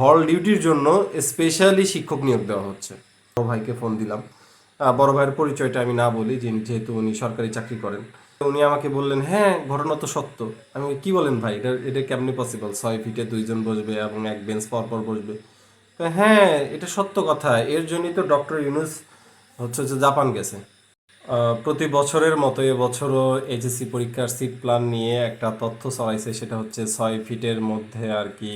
হল ডিউটির জন্য স্পেশালি শিক্ষক নিয়োগ দেওয়া হচ্ছে। বড় ভাইকে ফোন দিলাম। বড় ভাইয়ের পরিচয়টা আমি না বলি, যিনি যেহেতু উনি সরকারি চাকরি করেন। উনি আমাকে বললেন হ্যাঁ ঘটনা তো সত্য। আমি কি বলেন ভাই? এটা এটা কেমনি পসিবল ছয় ফিটে দুইজন বসবে এবং এক বেঞ্চ পর পর বসবে? হ্যাঁ এটা সত্য কথা। এর জন্যই তো ডক্টর ইউনুস হচ্ছে যে জাপান গেছে। প্রতি বছরের মতো এবছরও এইচএসসি পরীক্ষার সিট প্ল্যান নিয়ে একটা তথ্য ছড়াইছে, সেটা হচ্ছে ছয় ফিটের মধ্যে আর কি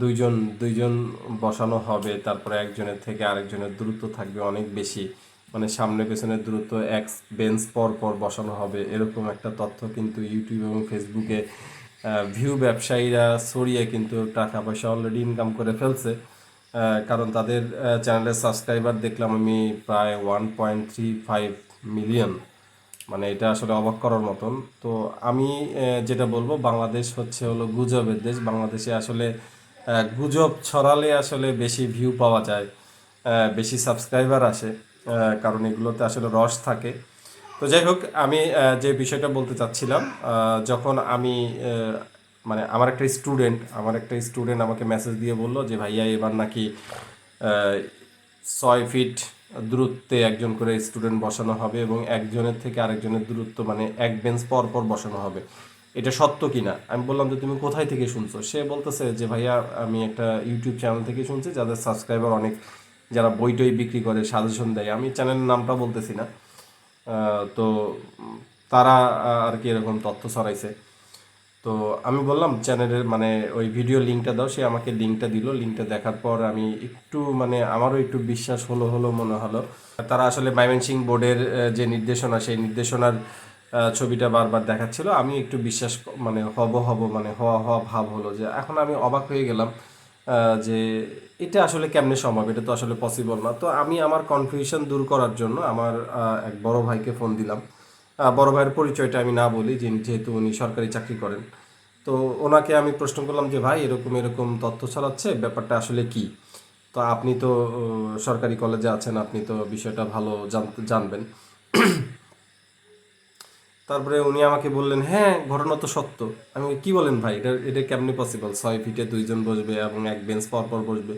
দুইজন দুইজন বসানো হবে, তারপরে একজনের থেকে আরেকজনের দূরত্ব থাকবে অনেক বেশি। মানে সামনে পেছনের দূরত্ব এক বেঞ্চ পর পর বসানো হবে, এরকম একটা তথ্য কিন্তু ইউটিউব এবং ফেসবুকে ভিউ ব্যবসায়ীরা ছড়িয়ে কিন্তু টাকা পয়সা অলরেডি ইনকাম করে ফেলছে। কারণ তাদের চ্যানেলের সাবস্ক্রাইবার দেখলাম আমি প্রায় one point three five million মানে এটা আসলে অবাক করার মতন। তো আমি যেটা বলব, বাংলাদেশ হচ্ছে হলো গুজবের দেশ। বাংলাদেশে আসলে গুজব ছড়ালে আসলে বেশি ভিউ পাওয়া যায় বেশি সাবস্ক্রাইবার আসে কারণ এগুলোতে আসলে রস থাকে। তো যাই হোক, আমি যে বিষয়টা বলতে চাচ্ছিলাম যখন আমি মানে আমার একটা স্টুডেন্ট আমার একটা স্টুডেন্ট আমাকে মেসেজ দিয়ে বলল যে, ভাইয়া, এবার নাকি ছয় ফিট দূরত্বে একজন করে স্টুডেন্ট বসানো হবে এবং একজনের থেকে আরেকজনের দূরত্ব মানে এক বেঞ্চ পর পর বসানো হবে। এটা সত্য কিনা? আমি বললাম যে, তুমি কোথায় থেকে শুনছো? সে বলতেছে যে, ভাইয়া, আমি একটা ইউটিউব চ্যানেল থেকে শুনছি, যাদের সাবস্ক্রাইবার অনেক, যারা বই টই বিক্রি করে সাজেশন দেয়। আমি চ্যানেলের নামটা বলতেছি না। তো তারা আর কি এরকম তথ্য ছড়াইছে। তো আমি বললাম চ্যানেলের মানে ওই ভিডিও লিঙ্কটা দাও, সে আমাকে লিঙ্কটা দিল। লিঙ্কটা দেখার পর আমি একটু মানে আমারও একটু বিশ্বাস হলো হলো মনে হলো। তারা আসলে ময়মনসিং বোর্ডের যে নির্দেশনা, সেই নির্দেশনার ছবিটা বারবার দেখাচ্ছিল। আমি একটু বিশ্বাস মানে হব হব মানে হওয়া হওয়া ভাব হলো যে এখন আমি অবাক হয়ে গেলাম যে এটা আসলে কেমনে সম্ভব? এটা তো আসলে পসিবল না। তো আমি আমার কনফিউশন দূর করার জন্য আমার এক বড় ভাইকে ফোন দিলাম। বড় ভাইয়ের পরিচয়টা আমি না বলি যেহেতু উনি সরকারি চাকরি করেন। তো ওনাকে আমি প্রশ্ন করলাম যে, ভাই, এরকম এরকম তথ্য ছড়াচ্ছে, ব্যাপারটা আসলে কি? তো আপনি তো সরকারি কলেজে আছেন, আপনি তো বিষয়টা ভালো জানবেন। তারপরে উনি আমাকে বললেন হ্যাঁ ঘটনা তো সত্য। আমি কি বলেন ভাই, এটা এটা কেমনি পসিবল ছয় ফিটে দুইজন বসবে এবং এক বেঞ্চ পর পর বসবে?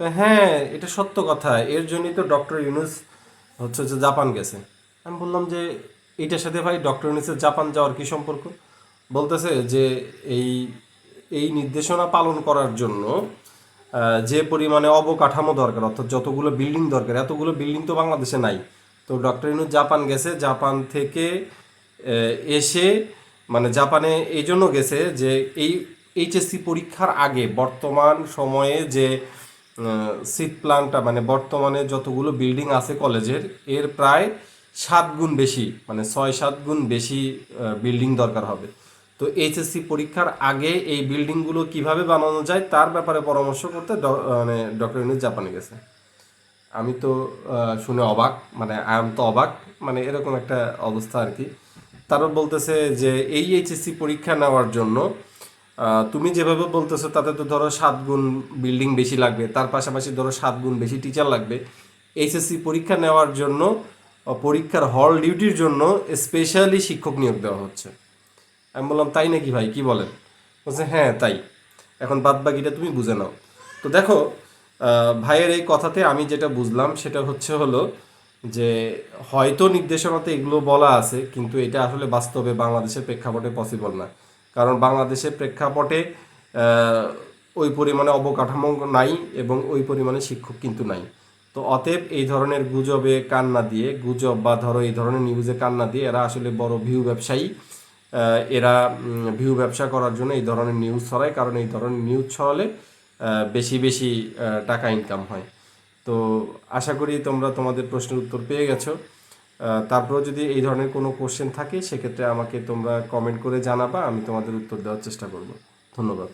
হ্যাঁ এটা সত্য কথা। এর জন্যই তো ডক্টর ইউনুস হচ্ছে যে, জাপান গেছে। আমি বললাম যে এইটার সাথে ভাই ডক্টর ইউনুসের জাপান যাওয়ার কি সম্পর্ক? বলতেছে যে এই এই নির্দেশনা পালন করার জন্য যে পরিমাণে অবকাঠামো দরকার, অর্থাৎ যতগুলো বিল্ডিং দরকার, এতগুলো বিল্ডিং তো বাংলাদেশে নাই। তো ডক্টর ইউনুস জাপান গেছে, জাপান থেকে এসে মানে জাপানে এই জন্য গেছে যে এই এইচএসসি পরীক্ষার আগে বর্তমান সময়ে যে সিট প্ল্যানটা মানে বর্তমানে যতগুলো বিল্ডিং আছে কলেজের এর প্রায় সাত গুণ বেশি মানে ছয় সাত গুণ বেশি বিল্ডিং দরকার হবে। তো এইচএসসি পরীক্ষার আগে এই বিল্ডিংগুলো কীভাবে বানানো যায় তার ব্যাপারে পরামর্শ করতে মানে ডক্টর ইউনুস জাপানে গেছে। আমি তো শুনে অবাক মানে আই তো অবাক মানে এরকম একটা অবস্থা আর কি। তারপর বলতেছে যে এই এইচএসসি পরীক্ষা নেওয়ার জন্য তুমি যেভাবে বলতেছো তাতে তো ধরো সাত গুণ বিল্ডিং বেশি লাগবে, তার পাশাপাশি ধরো সাত গুণ বেশি টিচার লাগবে। এইচএসসি পরীক্ষা নেওয়ার জন্য পরীক্ষার হল ডিউটির জন্য স্পেশালি শিক্ষক নিয়োগ দেওয়া হচ্ছে। আমি বললাম, তাই নাকি ভাই? কি বলেন? বলছে হ্যাঁ তাই। এখন বাদ বাকিটা তুমি বুঝে নাও। তো দেখো ভাইয়ের এই কথাতে আমি যেটা বুঝলাম সেটা হচ্ছে হলো যে, হয়তো নির্দেশনাতে এগুলো বলা আছে, কিন্তু এটা আসলে বাস্তবে বাংলাদেশের প্রেক্ষাপটে পসিবল না। কারণ বাংলাদেশের প্রেক্ষাপটে ওই পরিমাণে অবকাঠামো নাই এবং ওই পরিমাণে শিক্ষক কিন্তু নাই। তো অতএব এই ধরনের গুজবে কান্না দিয়ে, গুজব বা ধরো এই ধরনের নিউজে কান্না দিয়ে এরা আসলে বড় ভিউ ব্যবসায়ী। এরা ভিউ ব্যবসা করার জন্য এই ধরনের নিউজ ছড়ায়, কারণ এই ধরনের নিউজ ছড়ালে বেশি বেশি টাকা ইনকাম হয়। তো আশা করি তোমরা তোমাদের প্রশ্নের উত্তর পেয়ে গেছো। তারপরেও যদি এই ধরনের কোনো কোশ্চেন থাকে, সেক্ষেত্রে আমাকে তোমরা কমেন্ট করে জানাবা, আমি তোমাদের উত্তর দেওয়ার চেষ্টা করব। ধন্যবাদ।